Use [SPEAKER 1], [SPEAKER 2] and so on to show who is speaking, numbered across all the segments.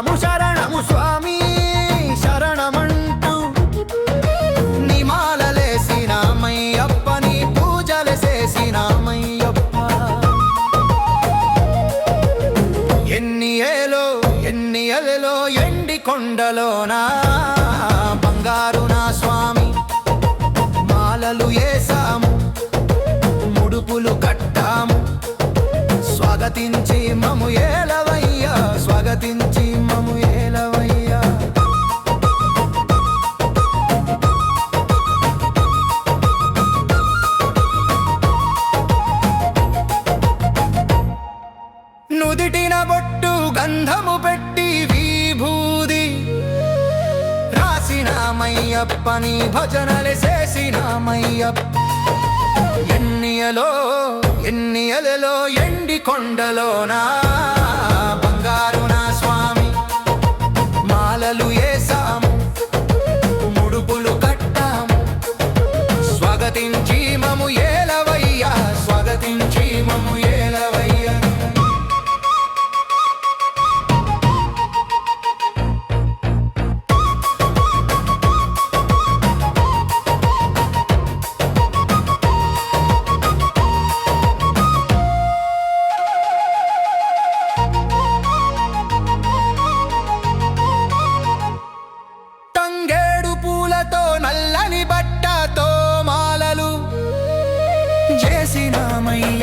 [SPEAKER 1] శరణము శరణము స్వామి శరణమంటూ నిమాలలేసినామయ్యప్ప నీ పూజలు చేసినామయ్యప్ప ఎన్ని ఏలో ఎన్ని అలలో ఎండి కొండలోనా? బంగారు నా స్వామి మాలలు వేసాము ముడుపులు కట్టాము. స్వాగతించి మము ఏలవయ్యా స్వాగతించి అయ్యప్పని భజనలు చేసినామయ్యప్ప ఎన్నియలో ఎన్నియలలో ఎండి కొండలోనా?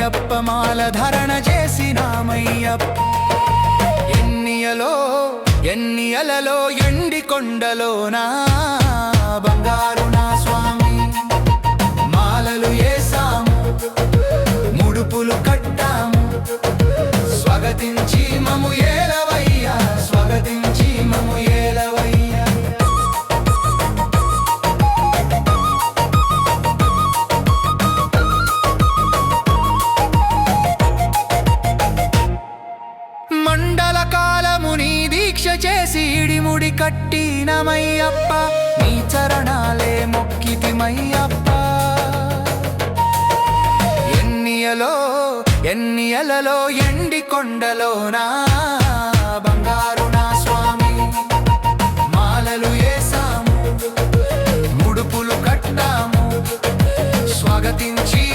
[SPEAKER 1] చేసినామయ్యప్ప మాల ధరణ చేసినామయ్యప్ప ఎన్నియలో ఎన్నియలలో ఎండి కొండలోనా బంగారు నా స్వామి. మాలలు వేసాము ముడుపులు కట్టాము. చేసి ఇడిముడి కట్టినమయ్యప్ప నీ చరణాలే మొక్కితిమయ్యప్ప ఎన్నియలో ఎన్నియలలో ఎండి కొండలోనా? బంగారు నా స్వామి మాలలు వేసాము ముడుపులు కట్టాము స్వాగతించి